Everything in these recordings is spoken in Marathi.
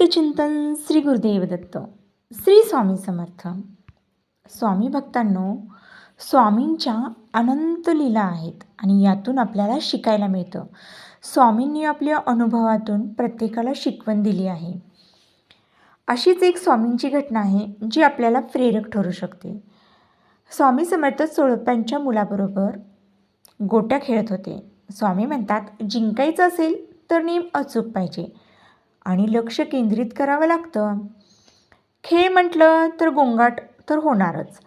नित्यचिंतन चिंतन श्री गुरुदेव दत्त. श्री स्वामी समर्थ. स्वामी भक्तांनो स्वामींच्या अनंत लीला आहेत आणि यातून आपल्याला शिकायला मिळतं. स्वामींनी आपल्या अनुभवातून प्रत्येकाला शिकवण दिली आहे. अशीच एक स्वामींची घटना आहे जी आपल्याला प्रेरक ठरू शकते. स्वामी समर्थ चोळप्यांच्या मुलाबरोबर गोट्या खेळत होते. स्वामी म्हणतात जिंकायचं असेल तर नेम अचूक पाहिजे. आणि लक्ष केंद्रित करावं लागतं. खेळ म्हटलं तर गोंगाट तर होणारच.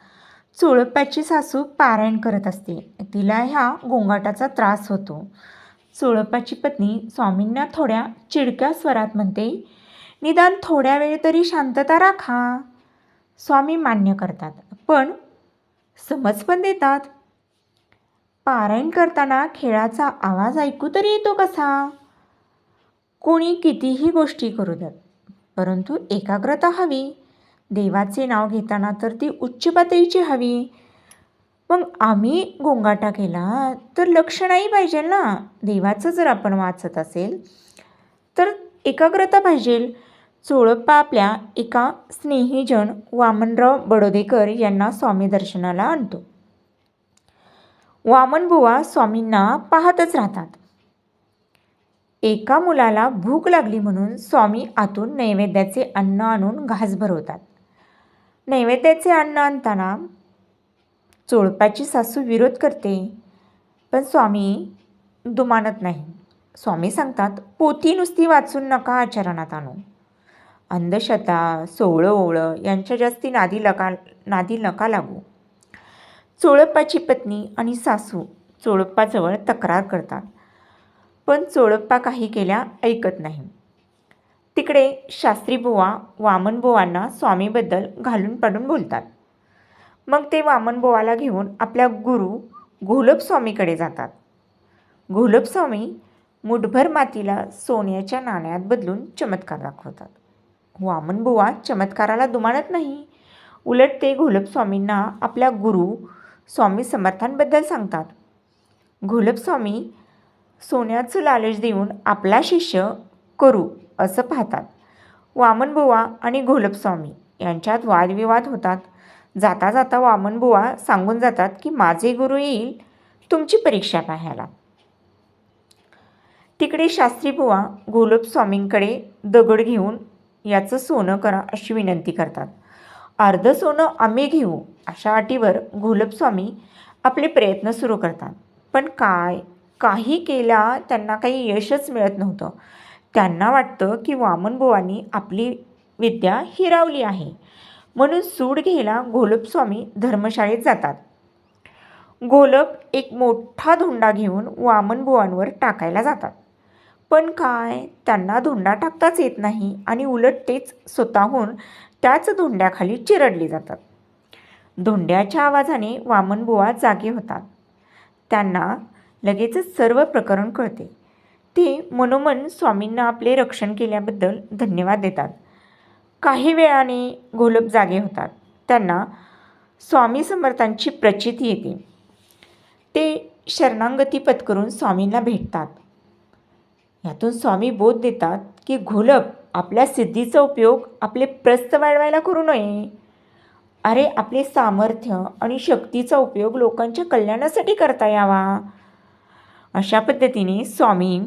चुळप्याची सासू पारायण करत असते. तिला ह्या गोंगाटाचा त्रास होतो. चुळप्याची पत्नी स्वामींना थोड्या चिडक्या स्वरात म्हणते निदान थोड्या वेळ तरी शांतता राखा. स्वामी मान्य करतात. पण समज पण देतात. पारायण करताना खेळाचा आवाज ऐकू तरी येतो कसा? कोणी कितीही गोष्टी करू द्यात परंतु एकाग्रता हवी. देवाचे नाव घेताना तर ती उच्च पातळीची हवी. मग आम्ही गोंगाटा केला तर लक्ष नाही पाहिजे ना? देवाचं जर आपण वाचत असेल तर एकाग्रता पाहिजे. चोळप्पा आपल्या एका स्नेहीजन वामनराव बडोदेकर यांना स्वामी दर्शनाला आणतो. वामनबुवा स्वामींना पाहतच राहतात. एका मुलाला भूक लागली म्हणून स्वामी आतून नैवेद्याचे अन्न आणून घास भरवतात. नैवेद्याचे अन्न आणताना चोळपाची सासू विरोध करते पण स्वामी दुमानत नाही. स्वामी सांगतात पोथी नुसती वाचून नका आचरणात आणू. अंधश्रद्धा सोवळं ओवळं यांच्या जास्ती नादी लका नादी नका लागू. चोळप्पाची पत्नी आणि सासू चोळप्पाजवळ तक्रार करतात. पण चोळप्पा काही केल्या ऐकत नाही. तिकडे शास्त्रीबुवा वामनबुवांना स्वामीबद्दल घालून पाडून बोलतात. मग ते वामनबुवाला घेऊन आपल्या गुरु घोलपस्वामीकडे जातात. घोलपस्वामी मुठभर मातीला सोन्याच्या नाण्यात बदलून चमत्कार दाखवतात. वामनबुवा चमत्काराला दुमानत नाही. उलट ते घोलपस्वामींना आपल्या गुरु स्वामी समर्थांबद्दल सांगतात. घोलपस्वामी सोन्याचं लालच देऊन आपला शिष्य करू असं पाहतात. वामनबुवा आणि घोलपस्वामी यांच्यात वादविवाद होतात. जाता जाता वामनबुवा सांगून जातात की माझे गुरु येईल तुमची परीक्षा पाहायला. तिकडे शास्त्रीबुवा घोलपस्वामींकडे दगड घेऊन याचं सोनं करा अशी विनंती करतात. अर्ध सोनं आम्ही घेऊ अशा अटीवर घोलपस्वामी आपले प्रयत्न सुरू करतात. पण काय काही केला त्यांना काही यशच मिळत नव्हतं. त्यांना वाटतं की वामनबुवांनी आपली विद्या हिरावली आहे. म्हणून सूड घ्यायला घोलपस्वामी धर्मशाळेत जातात. घोलप एक मोठा धोंडा घेऊन वामनबुवांवर टाकायला जातात. पण काय त्यांना धोंडा टाकताच येत नाही आणि उलट तेच स्वतःहून त्याच धोंड्याखाली चिरडले जातात. धोंड्याच्या आवाजाने वामनबुवा जागे होतात. त्यांना लगेचच सर्व प्रकरण कळते. ते मनोमन स्वामींना आपले रक्षण केल्याबद्दल धन्यवाद देतात. काही वेळाने घोलप जागे होतात. त्यांना स्वामी समर्थांची प्रचिती येते. ते शरणांगती पत्करून स्वामींना भेटतात. यातून स्वामी बोध देतात की घोलप आपल्या सिद्धीचा उपयोग आपले प्रस्त वाढवायला करू नये. अरे आपले सामर्थ्य आणि शक्तीचा उपयोग लोकांच्या कल्याणासाठी करता यावा. अशा पद्धतीने स्वामी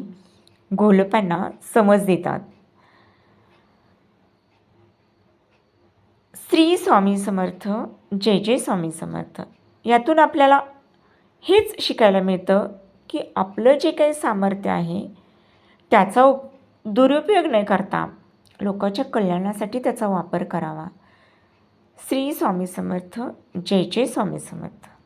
घोलपांना समज देतात. श्री स्वामी समर्थ जय जय स्वामी समर्थ. यातून आपल्याला हेच शिकायला मिळतं की आपलं जे काही सामर्थ्य आहे त्याचा उप दुरुपयोग न करता लोकांच्या कल्याणासाठी त्याचा वापर करावा. श्री स्वामी समर्थ जय जय स्वामी समर्थ.